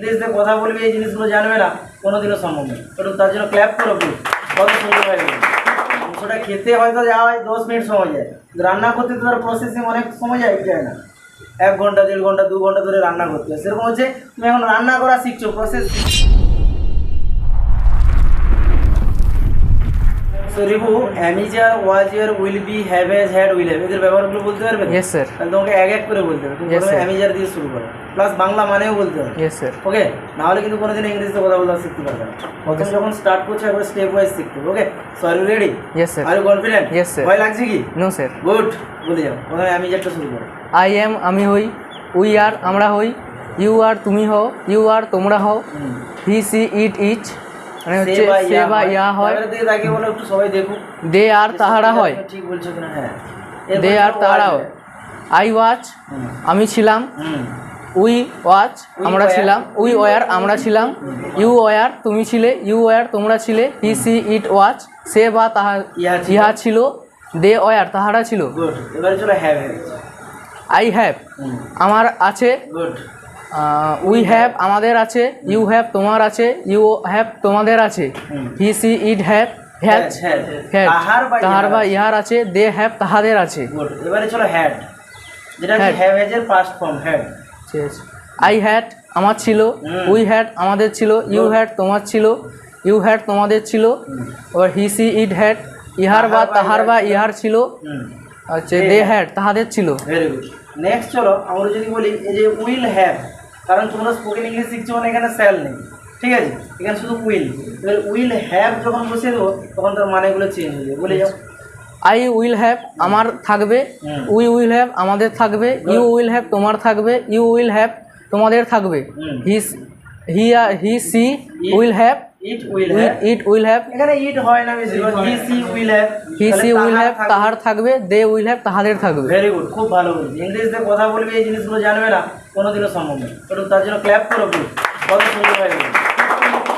ইংলিশে কথা বলবে, এই জিনিসগুলো জানবে না, কোনোদিনও সম্ভব নয়। কারণ তার জন্য ক্ল্যাপ করো কত সুন্দর হয়ে গেল। মাংসটা খেতে হয়তো যাওয়া হয়, দশ মিনিট সময় যায়। রান্না করতে তো তার প্রসেসিং অনেক সময় যায় যায় না। এক ঘণ্টা, দেড় ঘণ্টা, দু ঘণ্টা ধরে রান্না করতে হয়। সেরকম হচ্ছে, তুমি এখন রান্না করা শিখছো process so review am is are was were will be have has had will have এদের ব্যবহারগুলো বলতে পারবে ইয়েস স্যার তাহলে তোমাকে এক এক করে বলতে হবে। তুমি প্রথমে. অ্যামিজার দিয়ে শুরু করো। প্লাস বাংলা মানেও বলতে হবে। ইয়েস স্যার ওকে নাহলে কিন্তু কোনোদিন ইংরেজিতে কথা বলা শিখতে পারবে না। প্রথম যখন স্টার্ট করছ একবার স্টেপ ওয়াইজ শিখতে হবে। Okay so are you ready yes sir are you confident Yes, sir. ভয় লাগছে কি? নো স্যার গুড বলে যাও। প্রথমে অ্যামিজারটা শুরু করো। আই এম আমি হই। উই আর আমরা হই। ইউ আর তুমি হও। ইউ আর তোমরা হও। হি সি ইট ইচ মানে হচ্ছে সে বা ইয়া হয়। একটু সবাই দেখুক। দে আর তাহারা হয়। ঠিক বলছো কিনা হ্যাঁ। দে আর তাহারা হয়। আই ওয়াচ আমি ছিলাম। উই ওয়াচ আমরা ছিলাম। উই ওয়ার আমরা ছিলাম। ইউ ওয়ার তুমি ছিলে। ইউ ওয়ার তোমরা ছিলে। হি সি ইট ওয়াচ সে বা তাহা ইহা ছিল। দে ওয়ার তাহারা ছিল। I have. আমার আছে। উই হ্যাভ আমাদের আছে ইউ হ্যাভ তোমার আছে ইউ হ্যাভ তোমাদের আছে। He she it have has has তাহার বা ইহার আছে দে হ্যাভ তাহাদের আছে। এবারে চলো হ্যাড যেটা have হ্যাজের past form had I had আমার ছিল উই হ্যাড আমাদের ছিল ইউ হ্যাড তোমার ছিল ইউ হ্যাড তোমাদের ছিল। এবার হি সি ইট হ্যাড ইহার বা তাহার বা ইহার ছিল। They দে হ্যাড তাহাদের ছিল। ভেরি গুড নেক্সট চলো আমরা যদি বলি এই যে উইল হ্যাভ কারণ তোমরা স্পোকেন ইংলিশ শিখছো মানে এখানে স্যাল নেই। ঠিক আছে? এখানে শুধু উইল এবার উইল হ্যাভ যখন বসে দেবো তখন তার মানেগুলো চেঞ্জ হয়ে যাবে। বলে যাও। আই উইল হ্যাভ আমার থাকবে উই উইল হ্যাভ আমাদের থাকবে ইউ উইল হ্যাভ তোমার থাকবে ইউ উইল হ্যাভ তোমাদের থাকবে। He he she will have it will have it will have এখানে ইট হয় না বেশি he she will have he she will have তাহার থাকবে। দে উইল হ্যাভ তাহাদের থাকবে। ভেরি গুড খুব ভালো বলছি। ইংরেজিতে কথা বলবে এই জিনিসগুলো জানবে না কোনোদিনও সম্ভব নয়। একটু তার জন্য ক্ল্যাপ করো প্লিজ কত সুন্দর হয়ে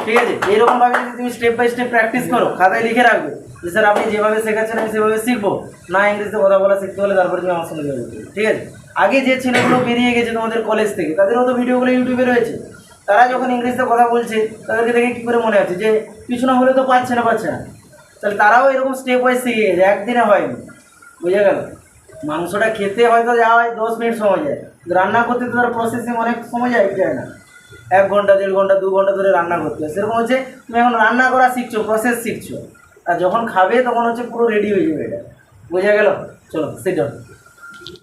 ঠিক আছে? এইরকম ভাবে যদি তুমি স্টেপ বাই স্টেপ প্র্যাকটিস করো খাতায় লিখে রাখবে। যে স্যার আপনি যেভাবে শেখাচ্ছেন আমি সেভাবে শিখব। না ইংরেজিতে কথা বলা শিখতে হলে তারপরে তুমি আমার সঙ্গে ঠিক আছে? আগে যে ছেলেগুলো বেরিয়ে গেছে তোমাদের কলেজ থেকে তাদেরও তো ভিডিওগুলো ইউটিউবে রয়েছে। তারা যখন ইংরেজিতে কথা বলছে, তাদেরকে দেখে কী করে মনে হচ্ছে যে কিছু না হলে তো পাচ্ছে না পাচ্ছে না। তাহলে তারাও এরকম স্টেপ ওয়াইজ শিখে গেছে একদিনে হয়নি। বুঝে গেল? মাংসটা খেতে হয়তো যাওয়া হয় দশ মিনিট সময় যায়। রান্না করতে তো তার প্রসেসিং অনেক সময় যায় যায় না। এক ঘণ্টা, দেড় ঘণ্টা, দু ঘণ্টা ধরে রান্না করতে হয়। সেরকম হচ্ছে, তুমি এখন রান্না করা শিখছো প্রসেস শিখছো। আর যখন খাবে, তখন হচ্ছে পুরো রেডি হয়ে যাবে এটা। বোঝা গেল? চলো সেটা